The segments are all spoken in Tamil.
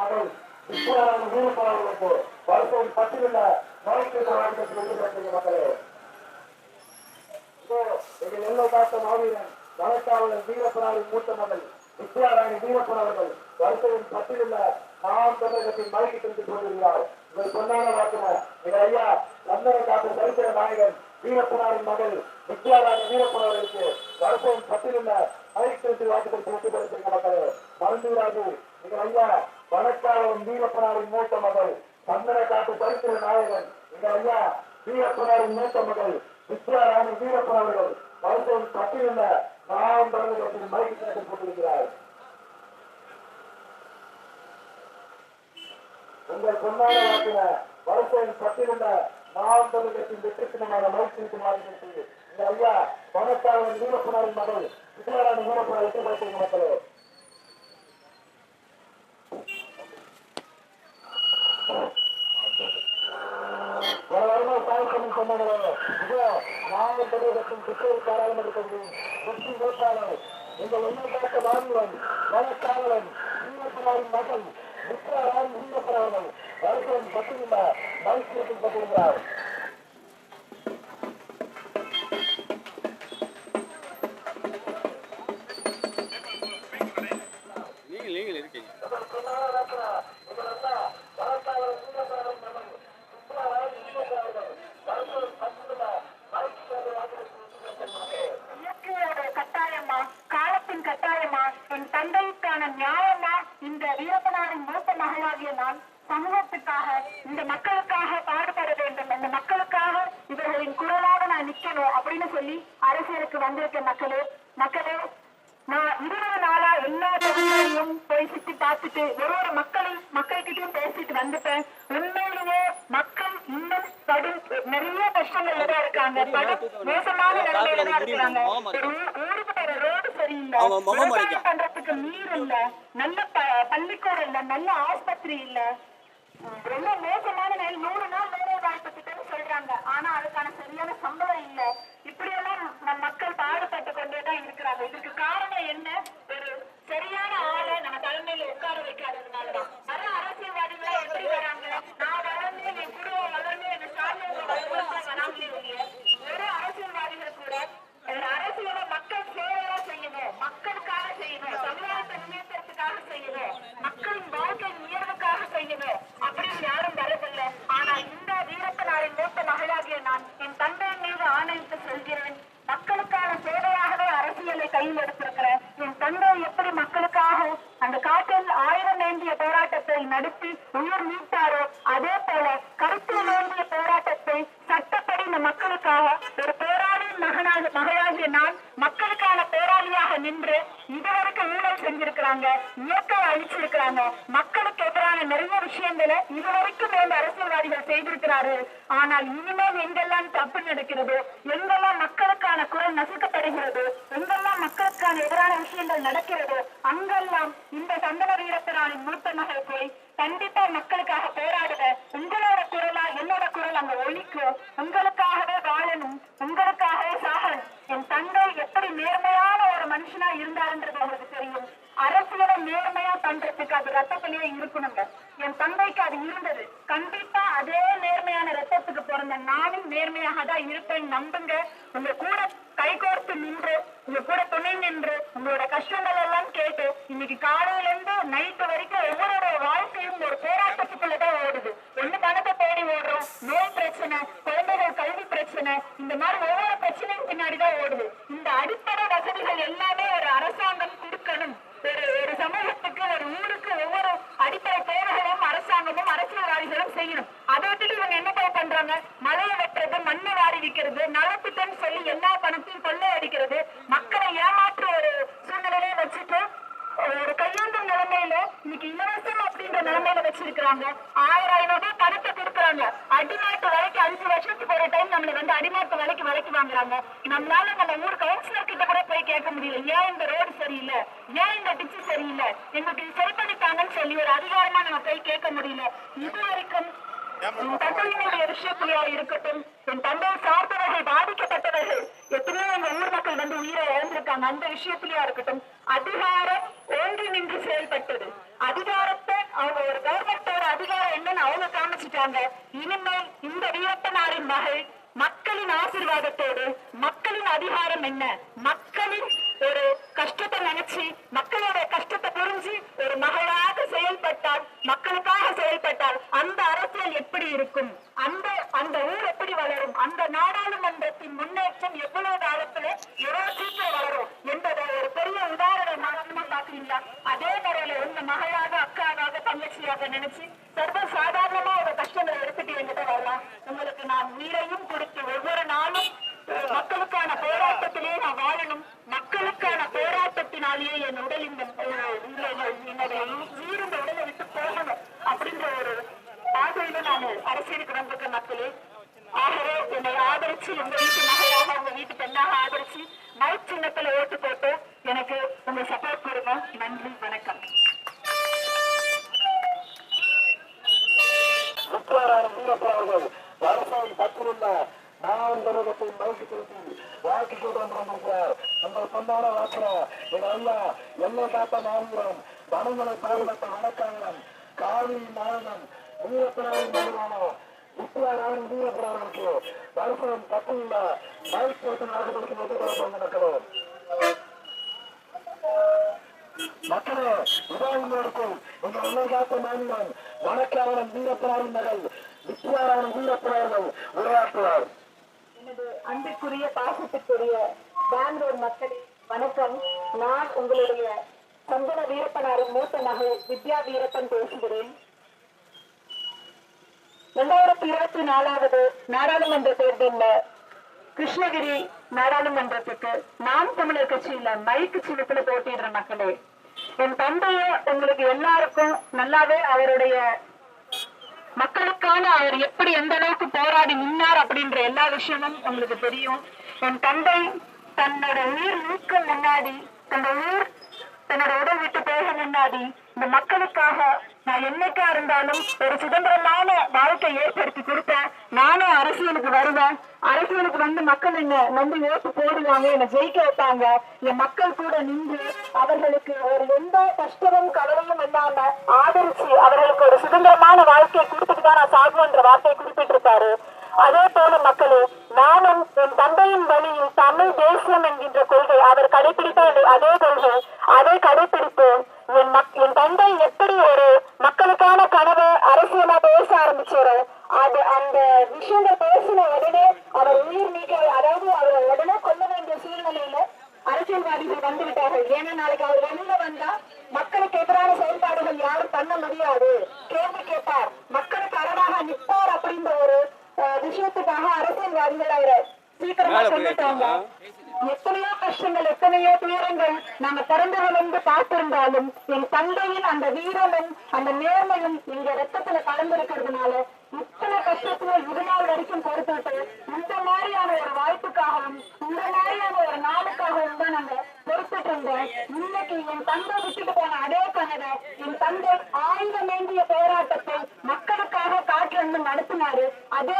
மகள் விஸ்வநாதன் வீரப்பவர்களுக்கு வருஷம் பத்திரில வாழ்க்கை போராட்டத்தில் மக்களே. எங்கள் எல்லை காத்த மாவீரன் வழக்காவலர் வீரப்பனாரின் மூத்த மகள் வித்யாராணி வீரப்பன் அவர்கள் வருஷம் பத்திரில நாம் தமிழகத்தின் மலைக்கு சென்று கொண்டிருக்கிறார். உங்கள் பொன்னான வாக்குன எங்கள் ஐயா லண்டனை காத்த சரித்திர நாயகன் வீரப்பனாரின் மகள் வித்யாராணி வீரப்பன் அவர்களுக்கு வருஷம் பத்திரில மலைக்கு சென்று வாக்குகள் போட்டு மக்களே. மறந்து விடாது எங்கள் ஐயா வழக்காவலன் வீரப்பனாரின் மூத்த மகள் சந்தன காட்டு சரித்திர நாயகன். இந்த ஐயா வீரப்பனாரின் மூத்த மகள் வித்யாராணி வீரப்பன் அவர்கள். மருத்துவம் தப்பியிருந்த நாம் தமிழகத்தின் மலைக்கு சென்று போட்டிருக்கிறார். உங்கள் பொன்னான வாக்கின வருஷம் பத்திருந்த நாம் தமிழகத்தின் வெற்றிக்கிணமான மகிழ்ச்சிக்கு மாறி இந்த ஐயா பணக்காரன் வீரப்பனாரின் மகள் விஜயராணி வீரப்பனார் வெற்றி படுத்துங்க மக்களே ஒரு வருடம் தாய்க்கணும் சொன்னவர்களே இதோ நாம் தமிழகத்தின் கிருஷ்ணகிரி பாராளுமன்ற தொகுதியின் வெற்றி வேட்பாளர் எங்கள் எண்ணக்காட்ட மாநிலம் பணக்காரன் வீரப்பனாரின் மகள் விக்ராராணி வீரப்பனார்கள் வருஷம் அப்படின்னு சொல்லி அரசியலுக்கு வந்திருக்க மக்களே மக்களே நான் இருபது நாளா எல்லா தொகுதிகளையும் போய் சுத்தி பார்த்துட்டு ஒரு ஒரு மக்களையும் மக்கள்கிட்டயும் பேசிட்டு வந்துட்டேன். உண்மையிலேயே மக்கள் இன்னும் கடும் நிறைய கஷ்டங்கள்ல தான் இருக்காங்க. கடும் மோசமான நிலைமையில தான் இருக்காங்க. ஊருக்கு போற ரோடு சரியில்லை. விவசாயம். பண்றதுக்கு நீர் இல்ல. நல்ல பள்ளிக்கூடம் இல்ல. நல்ல ஆஸ்பத்திரி இல்ல. ரொம்ப மோசமான நிலை. நூறு நாள் வேலை வாய்ப்பு திட்டம் ஆனா அதுக்கான சரியான சம்பளம் இல்ல. இப்படியெல்லாம் நம் மக்கள் பாடுபட்டு கொண்டே தான் இருக்கிறாங்க. இதுக்கு காரணம் என்ன? ஒரு சரியான ஆளை நம்ம தலைமையில உட்கார வைக்காததுனாலதான். வர அரசியல்வாதிகளா எப்படி வராங்க நான் வளர்ந்து என் குடும்பம் வளர்ந்து என்ன சார்ந்தவங்க வராங்களே ஒழிய ஒரு அரசியல்வாதிகள் கூட ஒரு அரசியலை மக்கள் சேவையா செய்யணும் மக்களுக்காக செய்யணும் சமுதாயத்தை முன்னேற்றத்துக்காக செய்யணும் மக்களின் வாழ்க்கை உயர்வுக்காக செய்யணும் அப்படின்னு யாரும் வரதில்லை ஆனா இந்த வீரப்பனாரின் மூத்த மகளாகிய நான் என் தந்தையின் மீது ஆணையிட்டு சொல்கிறேன் மக்களுக்கான சேவையாகவே அரசியலை கையில் எடுத்திருக்கிறேன். என் தந்தை எப்படி மக்களுக்காக அந்த காற்றில் ஆயிரம் வேண்டிய போராட்டத்தை நடத்தி உயிர் நீட்டாரோ அதே போல கருத்தில் வேண்டிய போராட்டத்தை சட்டப்படி இந்த மக்களுக்காக ஒரு போராட்டம் மகனாக மகளாகிய நான் மக்களுக்கான போராளியாக நின்று இதுவரைக்கும் ஊழல் செஞ்சிருக்கிறாங்க இயற்கை அழிச்சிருக்கிறாங்க. மக்களுக்கு எதிரான நிறைய விஷயங்களை இதுவரைக்கும் இந்த அரசியல்வாதிகள் செய்திருக்கிறாரு. ஆனால் இனிமேல் எங்கெல்லாம் தப்பு நடக்கிறது எங்கெல்லாம் மக்களுக்கான குரல் நசுக்கப்படுகிறது எங்கெல்லாம் மக்களுக்கான எதிரான விஷயங்கள் நடக்கிறது அங்கெல்லாம் இந்த சந்தன வீரப்பனாரின் மூத்த மகள் போய் கண்டிப்பா மக்களுக்காக போராடுற உங்களோட குரலா என்னோட குரல் அங்க ஒழிக்கும். உங்களுக்காகவே வாழணும். உங்களுக்காகவே சாகணும் என் தந்தை எப்படி நேர்மையான ஒரு மனுஷனா இருந்தாருன்றது உங்களுக்கு தெரியும். அரசியலை நேர்மையா பண்றதுக்கு அது ரத்தத்திலேயே இருக்கணுங்க. என் தந்தைக்கு அது இருந்தது. கண்டிப்பா அதே நேர்மையான ரத்தத்துக்கு பிறந்த நானும் நேர்மையாக தான் இருப்பேன் நம்புங்க. உங்க கூட கைகோர்த்து நின்று உங்க கூட துணை நின்று உங்களோட கஷ்டங்கள் எல்லாம் கேட்டு இன்னைக்கு காலையில இருந்து நைட்டு வரைக்கும் ஒவ்வொருடைய வாழ்க்கையும் ஒரு போராட்டத்துக்குள்ளதான் ஓடுது. ஒண்ணு பணத்தை தேடி ஓடுறோம் நோய் பிரச்சனை குழந்தைகள் கல்வி பிரச்சனை இந்த மாதிரி ஒவ்வொரு பிரச்சனையும் பின்னாடிதான் ஓடுது. இந்த அடிப்படை வசதிகள் எல்லாமே ஒரு அரசாங்கம் கொடுக்கணும். ஒரு ஒரு சமூகத்துக்கு ஒரு ஊருக்கு ஒவ்வொரு அடிப்படை தேவைகளும் அரசாங்கமும் அரசியல்வாதிகளும் செய்யணும். அதை விட்டுட்டு இவங்க என்ன போய் பண்றாங்க? மழையை வெட்டுறது மண்ணை வாரி விற்கிறது நலத்திட்டம் சொல்லி எல்லா பணத்தையும் கொள்ளையடிக்கிறது. மக்களை ஏமாற்ற ஒரு சூழ்நிலையை வச்சுட்டு ஒரு கையேந்தும் நிலைமையில இன்னைக்கு இலவசம் அப்படின்ற நிலைமையில வச்சிருக்கிறாங்க. ஆயிரம் ஐநூறு ரூபாய் பணத்தை கொடுக்குறாங்க. அடிமாட்டு விலைக்கு அஞ்சு வருஷத்துக்கு ஒரு டைம் நம்மள வந்து அடிமாட்டு விலைக்கு விலைக்கு வாங்குறாங்க. நம்மளால நம்ம ஊர் கவுன்சிலர் கிட்ட கூட போய் கேட்க முடியல. ஏன் இந்த ரோடு சரியில்லை? ஏன் இந்த டிச்சு சரியில்லை? எங்களுக்கு இது சரி பண்ணித்தாங்கன்னு சொல்லி ஒரு அதிகாரமா நம்ம போய் கேட்க முடியல. இது வரைக்கும் என் தந்தையினுடைய விஷயத்திலேயா இருக்கட்டும் என் தந்தை சார்ந்தவர்கள் பாதிக்கப்பட்டவர்கள் எத்தனையோ எங்க ஊர் மக்கள் வந்து உயிரை இழந்திருக்காங்க. அந்த விஷயத்திலேயா இருக்கட்டும் அதிகாரம் ஒன்று நின்று செயல்பட்டது. அதிகாரத்தை அவங்க ஒரு கவர்மெண்டோட அதிகாரம் என்னன்னு அவங்க காமிச்சிட்டாங்க. இனிமேல் இந்த வீரப்பனாரின் மகள் மக்களின் ஆசீர்வாதத்தோடு மக்களின் அதிகாரம் என்ன? மக்களின் ஒரு கஷ்டத்தை நினைச்சு மக்களோட கஷ்டத்தை புரிஞ்சு ஒரு மகளாக செயல்பட்டால் மக்களுக்காக செயல்பட்டால் அந்த அரசியல் எப்படி இருக்கும்? அந்த அந்த ஊர் எப்படி வளரும்? அந்த நாடாளுமன்றத்தின் முன்னேற்றம் எவ்வளவு காலத்துல எவ்வளவு சீக்கிரம் வளரும் என்பதை ஒரு பெரிய உதாரணமாக பாக்குறீங்களா அதே முறையில உங்க மகளாக அக்காவாக தங்கச்சியாக நினைச்சு சர்வ சாதாரணமா ஒரு கஷ்டங்களை எடுத்துட்டு என்கிட்ட வரலாம். உங்களுக்கு நான் உயிரையும் கொடுத்து ஒவ்வொரு நாளும் அஹ், மக்களுக்கான போராட்டத்திலே நான் வாழணும் மக்களுக்கான போராட்டத்தினாலேயே என் உடல் இந்த அஹ், இந்த- என்னுடைய உயிர் இந்த உடலை விட்டு போகணும் அப்படின்ற ஒரு பாதையில நான் அரசியலுக்கு வந்திருக்க மக்களே. ஆகவே என்னை ஆதரிச்சு உங்க வீட்டு மகளாக உங்க வீட்டு பெண்ணாக ஆதரிச்சு மைக் சின்னத்துல ஓட்டு போட்டு எனக்கு உங்க சப்போர்ட் கொடுங்க. நன்றி வணக்கம். முத்துவாரான வீரப்பா அவர்கள் அரசாங்கம் பற்றியுள்ள நான் தமிழகத்தை மறுத்து வாக்கு கொண்டு வந்திருக்கிறார் அந்த பொன்னான எங்க ஐயா எல்லை காத்த மாநிலம் வனங்களை பாதுகாத்த வனக்காலம் காவிரி மாதன் வீரப்பனாரின் நிறுவனம் முத்துவாரான வீரப்பனாருக்கு அரசாங்கம் மைக் போட்டு நாடுகளுக்கு எதிர்பார்ப்பு நடக்கிறோம் மக்களே இதாயிருக்கும் உங்க உள்ளகாத்த மாநிலம் வணக்காவனம் வீரப்பனாரின் மகள் வித்யாராயணன் வீரப்பனார்கள் உரையாற்றுவார். எனது அன்புக்குரிய பாசத்திற்குரிய பெங்களூர் மக்களே வணக்கம். நான் உங்களுடைய சந்தன வீரப்பனாரின் மூத்த மகள் வித்யா வீரப்பன் பேசுகிறேன். இரண்டாயிரத்தி இருபத்தி நாலாவது நாடாளுமன்ற தேர்தலில் கிருஷ்ணகிரி நாடாளுமன்றத்துக்கு நாம் தமிழர் கட்சியில மைக்கு சின்னத்துல போட்டிடுற மக்களே என் தந்தைய உங்களுக்கு எல்லாருக்கும் நல்லாவே அவருடைய மக்களுக்கான அவர் எப்படி எந்த அளவுக்கு போராடி நின்னார் அப்படின்ற எல்லா விஷயமும் உங்களுக்கு தெரியும். என் தந்தை தன்னோட உயிர் நீக்க முன்னாடி தன்னோட உயிர் தன்னோட உடல் விட்டு போக முன்னாடி இந்த மக்களுக்காக நான் என்னைக்கா இருந்தாலும் ஒரு சுதந்திரமான வாழ்க்கை ஏற்படுத்தி கொடுத்தேன். நானும் அரசியலுக்கு வருவேன். அரசியலுக்கு வந்து மக்கள் என்ன நம்பி ஓட்டு போடுவாங்க என்னை ஜெயிக்க வைப்பாங்க. என் மக்கள் கூட நின்று அவர்களுக்கு ஒரு எந்த கஷ்டமும் கவலையும் இல்லாம ஆதரிச்சு அவர்களுக்கு ஒரு சுதந்திரமான வாழ்க்கையை கொடுத்துட்டு தான் நான் சாகுவேன்ற வார்த்தையை குறிப்பிட்டிருக்காரு அதே போல மக்களே நானும் என் தந்தையின் வழியில் தமிழ் தேசியம் என்கின்ற கொள்கை அவர் கடைபிடித்த அந்த- அதே கொள்கை அதை கடைபிடிப்போம் என் மக்- என் தந்தை எப்படி ஒரு மக்களுக்கான கனவை அரசியலா பேச ஆரம்பிச்சாரோ அது அந்த விஷயங்கள் பேசின உடனே அவர் உயிர் நீக்க அதாவது அவரை உடனே கொல்ல வேண்டிய சூழ்நிலையில அரசியல்வாதிகள் வந்து விட்டார்கள் ஏன்னா நாளைக்கு அவர் வெளியில வந்தா மக்களுக்கு எதிரான செயல்பாடுகள் யாரும் பண்ண முடியாது. கேள்வி கேட்பார் மக்களுக்கு அறமாக நிற்பார் அப்படின்ற ஒரு விஷயத்துக்காக அரசியல்வாதிகள் அவரை சீக்கிரமா சொல்லிட்டாங்க. எத்தனையோ கஷ்டங்கள் எத்தனையோ துயரங்கள் நாங்க பிறந்து விழுந்து பார்த்திருந்தாலும் என் தந்தையின் அந்த வீரமும் அந்த நேர்மையும் எங்க ரத்தத்துல கலந்திருக்கிறதுனால இத்தனை கஷ்டத்துல இது நாள் வரைக்கும் பொறுத்துட்டு இந்த மாதிரியான ஒரு வாய்ப்புக்காகவும் இந்த மாதிரியான ஒரு நாளுக்காகவும் தான் நாங்க இன்னைக்கு என் தந்தை விட்டுட்டு போன அதே கனவை என் தந்தை ஆயுதம் ஏந்திய போராட்டத்தை மக்களுக்காக காட்டிலிருந்து நடத்தினாரு. அதே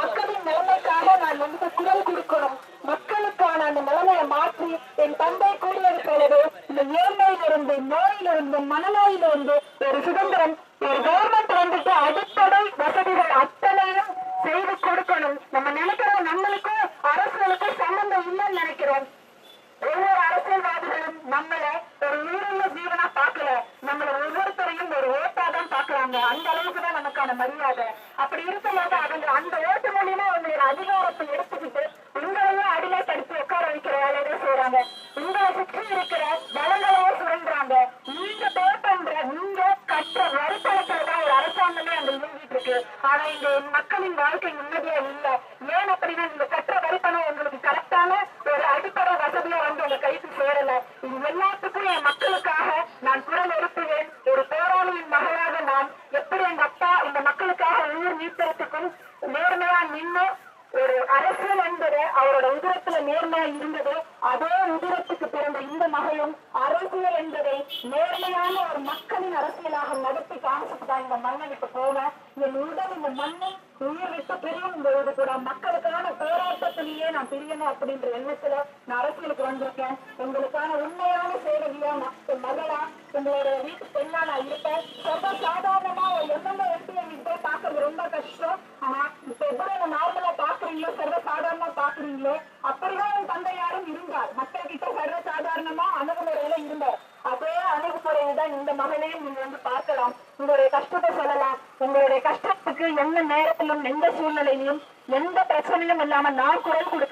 மக்களின் நலனுக்காக நான் வந்து குரல் கொடுக்கணும். மக்களுக்கான அந்த நிலைமையை மாற்றி என் தந்தை கூறியிருக்கிறது இந்த ஏழ்மையிலிருந்து நோயிலிருந்து மனநோயிலிருந்து ஒரு சுதந்திரம் ஒரு கவர்மெண்ட் வந்துட்டு அடிப்படை வசதிகள் அத்தனையும் செய்து கொடுக்கணும். நம்ம நினைக்கிற நம்மளுக்கும் அரசுகளுக்கும் சம்பந்தம் இல்லைன்னு நினைக்கிறோம். ஒவ்வொரு அரசியல்வாதிகளும் நம்மளை ஒரு உயிருள்ள ஜீவனா பாக்கல நம்மள ஒவ்வொருத்தரையும் ஒரு ஓட்டா தான் பாக்குறாங்க அந்த அளவுக்கு தான் நமக்கான மரியாதை. அப்படி இருக்கும்போது அவங்க அந்த ஓட்டு மூலியமா அவங்களோட அதிகாரத்தை எடுத்துக்கிட்டு உங்களையும் அடிமை தடுத்து உட்கார வைக்கிற வேலையை செய்யறாங்க உங்களை சுற்றி இருக்கிற வளங்களையும் சுரண்டுறாங்க. நீங்க பே பண்ற நீங்க கற்ற வரி தான் ஒரு அரசாங்கமே அங்க இயங்கிட்டு இருக்கு. ஆனா இந்த மக்களின் வாழ்க்கை நிம்மதியா இல்ல. ஏன் அப்படின்னா நீங்க கற்ற வரி பணம் உங்களுக்கு கரெக்டான ஒரு அடிப்படை வசதியா வந்து உங்க கைக்கு சேரல. இது எல்லாத்துக்கும் என் மக்களுக்காக நான் குரல் எடுத்து மக்களுக்காக நேர்மையா நின்று ஒரு அரசியல் என்பது அவரோட உதிரத்துல நேர்மையா இருந்தது. அதே உதிரத்துக்கு பிறந்த இந்த மகளும் அரசியல் என்பதை நேர்மையான ஒரு மக்களின் அரசியலாக நடத்தி காமிச்சிட்டு தான் இந்த மண்ணை விட்டு போவேன் என் உடல் இந்த மண்ணை உயிர் விட்டு பிரியும் பொழுது கூட மக்களுக்கான போராட்டத்திலேயே நான் பிரியணும் அப்படின்ற எண்ணத்துல நான் அரசியலுக்கு வந்திருக்கேன். உங்களுக்கான உண்மையான சேவையா மக்கள் மகளா உங்களோட வீட்டு பெண்ணா நான் இருப்பேன். ரொம்ப சாதாரணமா ஒரு எம்எல்ஏ எம்பி எங்கிட்ட பாக்குறது ரொம்ப கஷ்டம் ஆனா இப்ப எப்படி நார்மலா பாக்குறீங்களோ சர்வ சாதாரணமா பாக்குறீங்களோ அப்படிதான் என் தந்தையாரும் இருந்தார் மக்கள் கிட்ட சர்வ சாதாரணமா அணுகுமுறையில இருந்தார் அதே அணுகுமுறையை தான் இந்த மகளையும் நீங்க வந்து பார்க்கலாம் உங்களுடைய கஷ்டத்தை சொல்லலாம் உங்களுடைய கஷ்டத்துக்கு எந்த எந்த சூழ்நிலையிலும் எந்த பிரச்சனையும் இல்லாம நான் குரல் கொடுக்கிறேன்